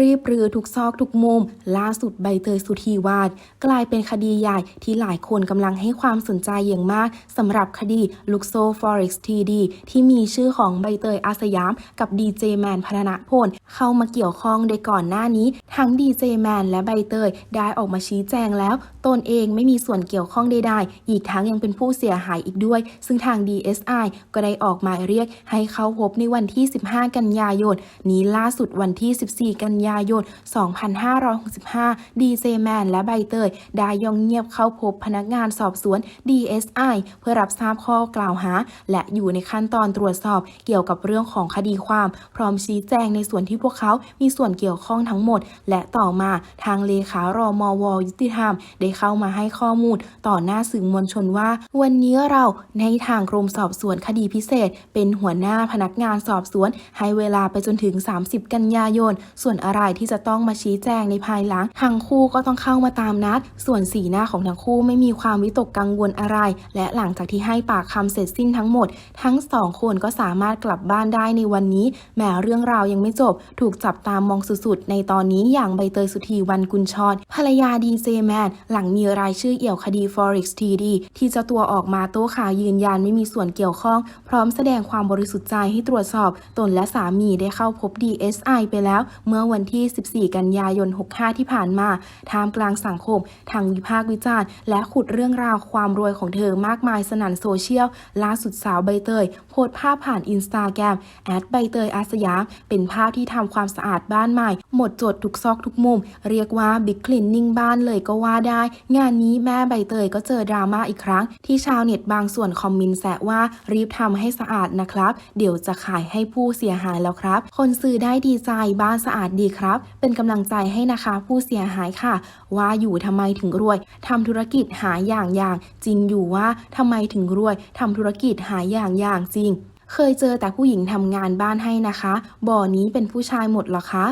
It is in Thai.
รีบรือทุกซอกทุกมุม ล่าสุดใบเตยสุธีวาด กลายเป็นคดีใหญ่ที่หลายคนกำลังให้ความสนใจอย่างมากสำหรับคดีลุกโซ Forex TD ที่มีชื่อของใบเตยอาสยาม กับดีเจแมนพัฒนพลเข้ามาเกี่ยวข้องโดยก่อนหน้านี้ ทั้งดีเจแมนและใบเตยได้ออกมาชี้แจงแล้ว ตนเองไม่มีส่วนเกี่ยวข้องใดๆอีกทั้งยังเป็นผู้เสียหายอีกด้วย ซึ่งทาง DSI ก็ได้ออกหมายเรียก ให้เข้าพบในวันที่ 15 กันยายนนี้ล่าสุดวันที่ 14 กันยายน 2565 ดีเจแมนและใบเตย ได้ย่องเงียบเข้าพบพนักงานสอบสวน DSI เพื่อรับทราบข้อกล่าวหา และอยู่ในขั้นตอนตรวจสอบเกี่ยวกับเรื่องของคดีความ พร้อมชี้แจงในส่วนที่พวกเขา มีส่วนเกี่ยวข้องทั้งหมด และต่อมาทางเลขารอมวยุติธรรม ได้เข้ามาให้ข้อมูล ต่อหน้าสื่อมวลชนว่า วันนี้เราในทางกรมสอบสวนคดีพิเศษ เป็นหัวหน้าพนักงานสอบสวน ให้เวลาไปจนถึง 30 กันยายน ส่วนอะไรที่จะต้องมาชี้แจงในภายหลังทั้งคู่ก็ต้องเข้ามาตามนัด ส่วนสีหน้าของทั้งคู่ไม่มีความวิตกกังวลอะไร และหลังจากที่ให้ปากคำเสร็จสิ้นทั้งหมด ทั้งสองคนก็สามารถกลับบ้านได้ในวันนี้ แม้เรื่องราวยังไม่จบ ถูกจับตามมองสุดๆ ในตอนนี้อย่างใบเตยสุธีวันกุลชรภรรยาดีเจแมนหลังมีรายชื่อเอี่ยวคดี Forex TD ที่เจ้าตัวออกมาโต้ข่าวยืนยันไม่มีส่วนเกี่ยวข้อง พร้อมแสดงความบริสุทธิ์ใจให้ตรวจสอบ ตนและสามีได้เข้าพบ DSI ไปแล้ว เมื่อวันที่ 14 กันยายน 65 ที่ผ่านมาท่ามกลางสังคมทางวิพากษ์วิจารณ์ และขุดเรื่องราวความรวยของเธอมากมายสนั่นโซเชียล ล่าสุดสาวใบเตย โพสภาพผ่านอินสตาแกรมแอดใบเตยอาสยาม เป็นภาพที่ทำความสะอาดบ้านใหม่ หมดจดทุกซอกทุกมุม เรียกว่าบิ๊กคลินนิ่งบ้านเลยก็ว่าได้ งานนี้แม่ใบเตยก็เจอดราม่าอีกครั้ง ที่ชาวเน็ตบางส่วนคอมเมนต์แซะว่ารีบทำให้สะอาดนะครับ เดี๋ยวจะขายให้ผู้เสียหายแล้วครับ คนซื้อได้ดีใจบ้านสะอาดดีครับ เป็นกำลังใจให้นะคะผู้เสียหายค่ะ ว่าอยู่ทำไมถึงรวยทำธุรกิจหาอย่างอย่างจริงอยู่ว่าทำไมถึงรวยทำธุรกิจหาอย่างอย่างจริง เคยเจอแต่ผู้หญิงทำงานบ้านให้นะคะ บ่อนี้เป็นผู้ชายหมดหรอคะ